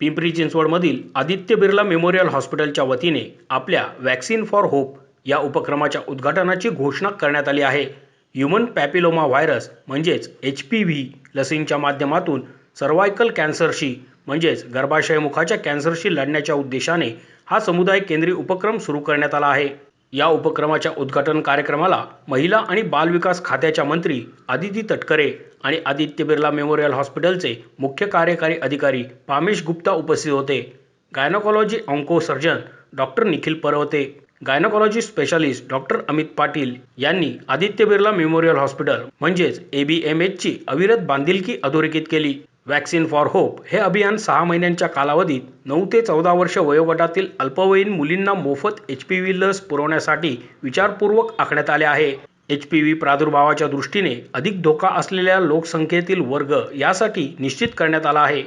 पिंपरी चिंचवडमधील आदित्य बिर्ला मेमोरियल हॉस्पिटलच्या वतीने आपल्या वॅक्सिन फॉर होप या उपक्रमाच्या उद्घाटनाची घोषणा करण्यात आली आहे. ह्युमन पॅपिलोमा व्हायरस म्हणजेच एच पी व्ही लसींच्या माध्यमातून सर्वायकल कॅन्सरशी म्हणजेच गर्भाशयमुखाच्या कॅन्सरशी लढण्याच्या उद्देशाने हा समुदाय केंद्रीय उपक्रम सुरू करण्यात आला आहे. या उपक्रमाच्या उद्घाटन कार्यक्रमाला महिला आणि बालविकास खात्याच्या मंत्री आदिती तटकरे आणि आदित्य बिर्ला मेमोरियल हॉस्पिटलचे मुख्य कार्यकारी अधिकारी पामेश गुप्ता उपस्थित होते. Gynaecology onco surgeon doctor Nikhil Parvate. Gynaecology specialist doctor Amit Patil यांनी आदित्य बिर्ला मेमोरियल हॉस्पिटल म्हणजेच ए बी एम एचची अविरत बांधिलकी अधोरेखित केली. वॅक्सिन फॉर होप हे अभियान सहा महिन्यांच्या कालावधीत नऊ ते चौदा वर्ष वयोगटातील अल्पवयीन मुलींना मोफत एच पी व्ही लस पुरवण्यासाठी विचारपूर्वक आखण्यात आले आहे. एच पी व्ही प्रादुर्भावाच्या दृष्टीने अधिक धोका असलेल्या लोकसंख्येतील वर्ग यासाठी निश्चित करण्यात आला आहे.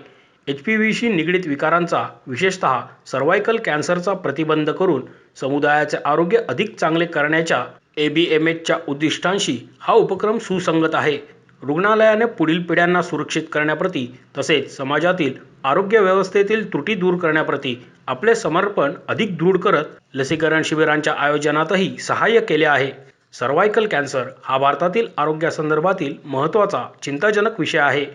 एच पी व्हीशी निगडीत विकारांचा विशेषतः सर्वायकल कॅन्सरचा प्रतिबंध करून समुदायाचे आरोग्य अधिक चांगले करण्याच्या ए बी एम एचच्या उद्दिष्टांशी हा उपक्रम सुसंगत आहे. रुग्णालयाने पुढील पिढ्यांना सुरक्षित करण्याप्रती तसेच समाजातील आरोग्य व्यवस्थेतील त्रुटी दूर करण्याप्रती आपले समर्पण अधिक दृढ करत लसीकरण शिबिरांच्या आयोजनातही सहाय्य केले आहे. सर्वायकल कॅन्सर हा भारतातील आरोग्यासंदर्भातील महत्त्वाचा चिंताजनक विषय आहे.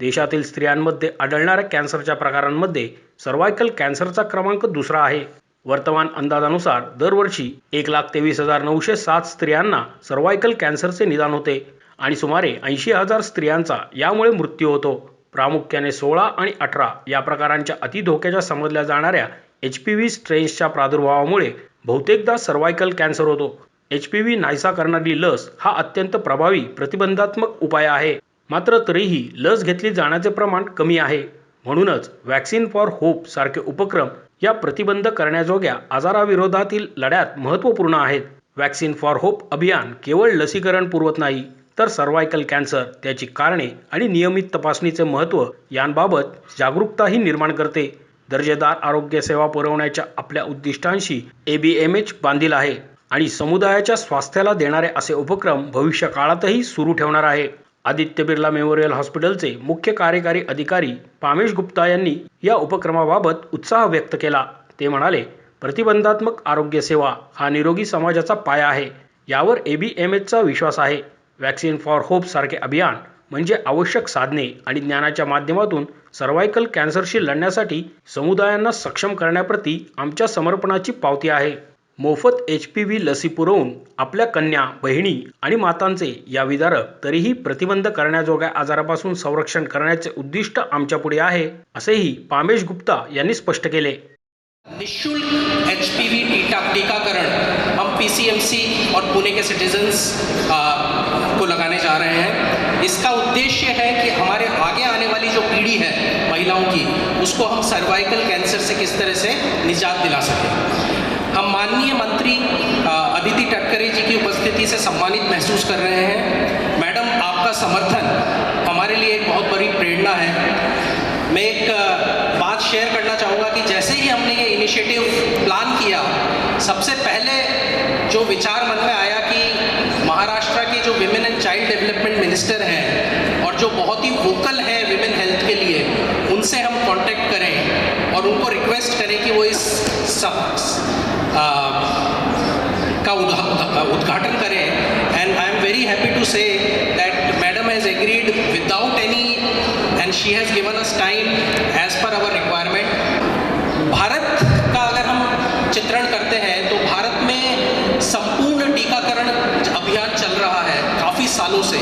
देशातील स्त्रियांमध्ये आढळणाऱ्या कॅन्सरच्या प्रकारांमध्ये सर्वायकल कॅन्सरचा क्रमांक दुसरा आहे. वर्तमान अंदाजानुसार दरवर्षी एक लाख तेवीस हजार नऊशे सात स्त्रियांना सर्वायकल कॅन्सरचे निदान होते. आणि सुमारे ऐंशी हजार स्त्रियांचा यामुळे मृत्यू होतो. प्रामुख्याने सोळा आणि अठरा या प्रकारांच्या अतिधोक्याच्या समजल्या जाणाऱ्या एच पी व्ही स्ट्रेन्सच्या प्रादुर्भावामुळे बहुतेकदा सर्वायकल कॅन्सर होतो. एच पी व्ही नाहीसा करणारी लस हा अत्यंत प्रभावी प्रतिबंधात्मक उपाय आहे. मात्र तरीही लस घेतली जाण्याचे प्रमाण कमी आहे. म्हणूनच वॅक्सिन फॉर होप सारखे उपक्रम या प्रतिबंध करण्याजोग्या आजाराविरोधातील लढ्यात महत्त्वपूर्ण आहेत. वॅक्सिन फॉर होप अभियान केवळ लसीकरण पुरवत नाही तर सर्वायकल कॅन्सर त्याची कारणे आणि नियमित तपासणीचे महत्त्व यांबाबत जागरूकताही निर्माण करते. दर्जेदार आरोग्यसेवा पुरवण्याच्या आपल्या उद्दिष्टांशी ए बी एम एच बांधील आहे आणि समुदायाच्या स्वास्थ्याला देणारे असे उपक्रम भविष्य काळातही सुरू ठेवणार आहे. आदित्य बिर्ला मेमोरियल हॉस्पिटलचे मुख्य कार्यकारी अधिकारी पामेश गुप्ता यांनी या उपक्रमाबाबत उत्साह व्यक्त केला. ते म्हणाले प्रतिबंधात्मक आरोग्य सेवा हा निरोगी समाजाचा पाया आहे. यावर ए बी एम एचचा विश्वास आहे. वॅक्सिन फॉर होप सारखे अभियान म्हणजे आवश्यक साधने आणि ज्ञानाच्या माध्यमातून सर्वायकल कॅन्सरशी लढण्यासाठी समुदायांना सक्षम करण्याप्रती आमच्या समर्पणाची पावती आहे. मोफत एच पी व्ही लसी पुरवून आपल्या कन्या बहिणी आणि मातांचे या विदारक तरीही प्रतिबंध करण्याजोग्या आजारापासून संरक्षण करण्याचे उद्दिष्ट आमच्यापुढे आहे असेही पामेश गुप्ता यांनी स्पष्ट केले. निशुल्क एच पी व्ही टीका टीकाकरण हम पी सी एम सी और पुणे के सिटीजन्स को लगाने जा रहे हैं। इसका उद्देश्य है कि हमारे आगे आने वाली जो पीढ़ी है महिलाओं की, उसको हम सर्वाइकल कैंसर से किस तरह से निजात दिला सकें। हम माननीय मंत्री अदिति टटकरे जी की उपस्थिति से सम्मानित महसूस कर रहे हैं। मैडम, आपका समर्थन हमारे लिए एक बहुत बड़ी प्रेरणा है। मैं एक बात शेयर करना चाहूँगा कि जैसे ही हमने ये इनिशिएटिव प्लान किया, सबसे पहले जो विचार मन में आया कि महाराष्ट्र के जो women and child development minister हैं और जो बहुत ही वोकल हैं विमेन हेल्थ के लिए, उनसे हम कांटेक्ट करें और उनको रिक्वेस्ट करें कि वो इस सब का उद्घाटन करें। And I am very happy to say that madam has agreed without any and she has given us time as per our requirement Bharat का अगर हम चित्रण करते हैं तो भारत में संपूर्ण टीकाकरण अभियान चल रहा है काफ़ी सालों से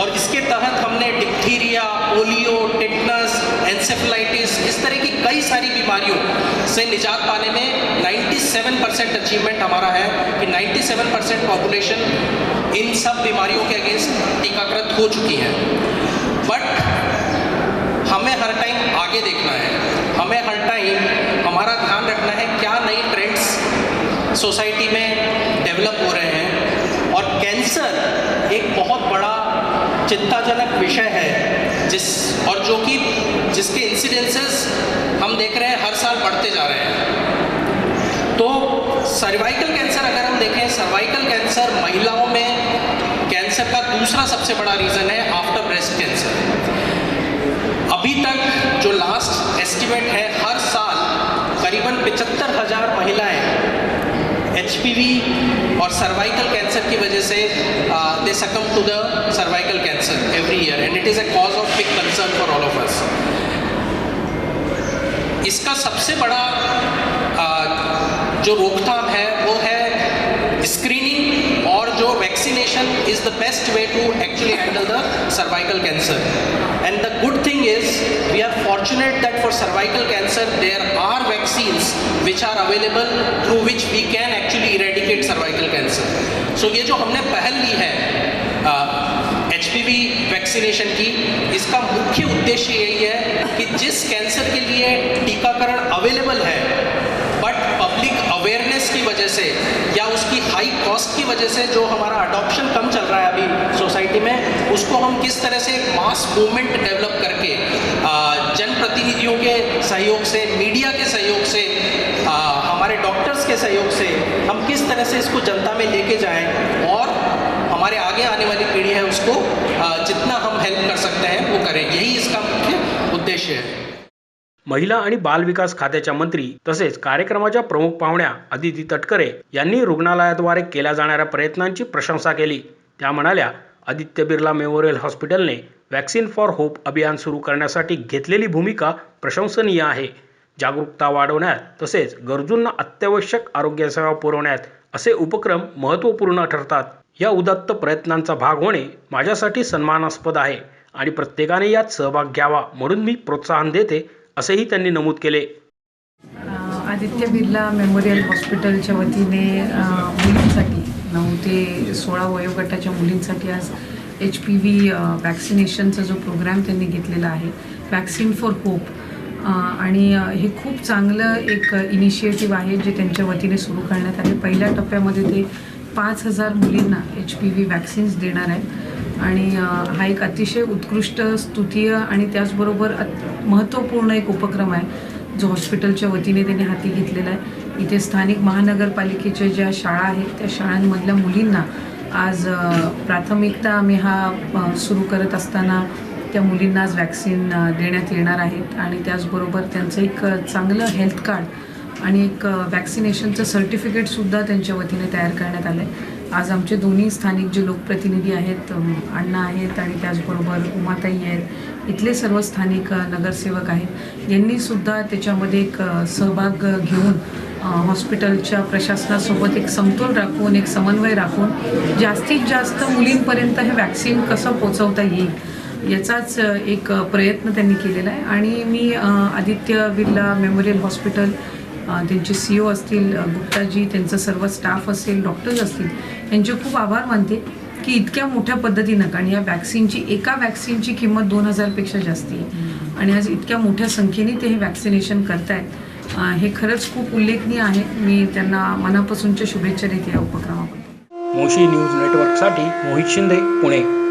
और इसके तहत हमने डिप्थीरिया पोलियो टिटनस एंसेफलाइटिस इस तरह की कई सारी बीमारियों से निजात पाने में 97 परसेंट अचीवमेंट हमारा है कि 97 परसेंट पॉपुलेशन इन सब बीमारियों के अगेंस्ट टीकाकृत हो चुकी है। बट हमें हर टाइम आगे देखना है। हमें हर टाइम हमारा ध्यान रखना है क्या नई ट्रेंड्स सोसाइटी में डेवलप हो रहे हैं। और कैंसर एक बहुत बड़ा चिंताजनक विषय है जिस और जो कि जिसके इंसिडेंसेस हम देख रहे हैं, हर साल बढ़ते जा रहे हैं। तो सर्वाइकल कैंसर अगर हम देखें सर्वाइकल कैंसर महिलाओं में कैंसर का दूसरा सबसे बड़ा रीज़न है आफ्टर ब्रेस्ट कैंसर अभी तक जो लास्ट एस्टिमेट है, हर साल करीबन पिचहत्तर हज़ार महिलाएँ एचपीवी और सर्वाइकल कैंसर की वजह से they succumb to the cervical cancer every year and it is a cause of big concern for all of us इसका सबसे बड़ा आ, जो रोकथाम है वो है स्क्रीनिंग और जो vaccination is the best way to actually handle the cervical cancer and the good thing is we are fortunate that for cervical cancer there are vaccines which are available through which we can actually eradicate cervical cancer so ये जो हमने पहल ली है H vaccination की, इसका मुख्य उद्देश्य यही है कि जिस कैंसर के लिए टीकाकरण अवेलेबल है बट पब्लिक अवेयरनेस की वजह से या उसकी हाई कॉस्ट की वजह से जो हमारा अडॉप्शन कम चल रहा है अभी सोसाइटी में उसको हम किस तरह से एक मास मूवमेंट डेवलप करके जनप्रतिनिधियों के सहयोग से मीडिया के सहयोग से आ, हमारे डॉक्टर्स के सहयोग से हम किस तरह से इसको जनता में लेके जाएं और हमारे आगे आने वाली पीढ़ी है उसको जितना हम हेल्प कर सकते हैं वो करें। यही इसका मुख्य उद्देश्य है। महिला आणि बाल विकास खात्याच्या मंत्री तसेच कार्यक्रमाच्या प्रमुख पाहुण्या अदिती तटकरे यांनी रुग्णालयाद्वारे केल्या जाणाऱ्या प्रयत्नांची प्रशंसा केली. त्या म्हणाल्या आदित्य बिर्ला मेमोरियल हॉस्पिटलने वॅक्सिन फॉर होप अभियान सुरू करण्यासाठी घेतलेली भूमिका प्रशंसनीय आहे. जागरूकता वाढवण्यात तसेच गरजूंना अत्यावश्यक आरोग्यसेवा पुरवण्यात असे उपक्रम महत्त्वपूर्ण ठरतात. या उदात्त प्रयत्नांचा भाग होणे माझ्यासाठी सन्मानास्पद आहे आणि प्रत्येकाने यात सहभाग घ्यावा म्हणून मी प्रोत्साहन देते असेही त्यांनी नमूद केले. आदित्य बिर्ला मेमोरियल हॉस्पिटलच्या वतीने मुलींसाठी नऊ ते सोळा वयोगटाच्या मुलींसाठी आज एच पी व्ही वॅक्सिनेशनचा जो प्रोग्राम त्यांनी घेतलेला आहे वॅक्सिन फॉर होप आणि हे खूप चांगलं एक इनिशिएटिव्ह आहे जे त्यांच्या वतीने सुरू करण्यात आले. पहिल्या टप्प्यामध्ये ते पाच हजार मुलींना एच पी व्ही वॅक्सिन्स देणार आहेत. आणि हा एक अतिशय उत्कृष्ट स्तुतीय आणि त्याचबरोबर अत महत्त्वपूर्ण एक उपक्रम आहे जो हॉस्पिटलच्या वतीने त्यांनी हाती घेतलेला आहे. इथे स्थानिक महानगरपालिकेच्या ज्या शाळा आहेत त्या शाळांमधल्या मुलींना आज प्राथमिकता आम्ही हा सुरू करत असताना त्या मुलींना आज वॅक्सिन देण्यात येणार आहेत आणि त्याचबरोबर त्यांचं एक चांगलं हेल्थ कार्ड आणि एक वॅक्सिनेशनचं सर्टिफिकेटसुद्धा त्यांच्या वतीने तयार करण्यात आलं आहे आज आमचे दोन्ही स्थानिक जे लोकप्रतिनिधी आहेत अण्णा आहेत आणि त्याचबरोबर उमाताई आहेत इथले सर्व स्थानिक नगरसेवक आहेत. यांनीसुद्धा त्याच्यामध्ये एक सहभाग घेऊन हॉस्पिटलच्या प्रशासनासोबत एक समतोल राखून एक समन्वय राखून जास्तीत जास्त मुलींपर्यंत हे वॅक्सिन कसं पोचवता येईल याचाच एक प्रयत्न त्यांनी केलेला आहे. आणि मी आदित्य बिर्ला मेमोरियल हॉस्पिटल त्यांचे सी ओ असतील अ, गुप्ताजी त्यांचं सर्व स्टाफ असेल डॉक्टर्स असतील यांचे खूप आभार मानते की इतक्या मोठ्या पद्धतीनं कारण या वॅक्सिनची एका वॅक्सिनची किंमत दोन हजारपेक्षा जास्त आहे. आणि आज इतक्या मोठ्या संख्येने ते हे वॅक्सिनेशन करतायत. हे खरंच खूप उल्लेखनीय आहे. मी त्यांना मनापासूनच्या शुभेच्छा देते या उपक्रमाबद्दल. मोशी न्यूज नेटवर्कसाठी मोहित शिंदे पुणे.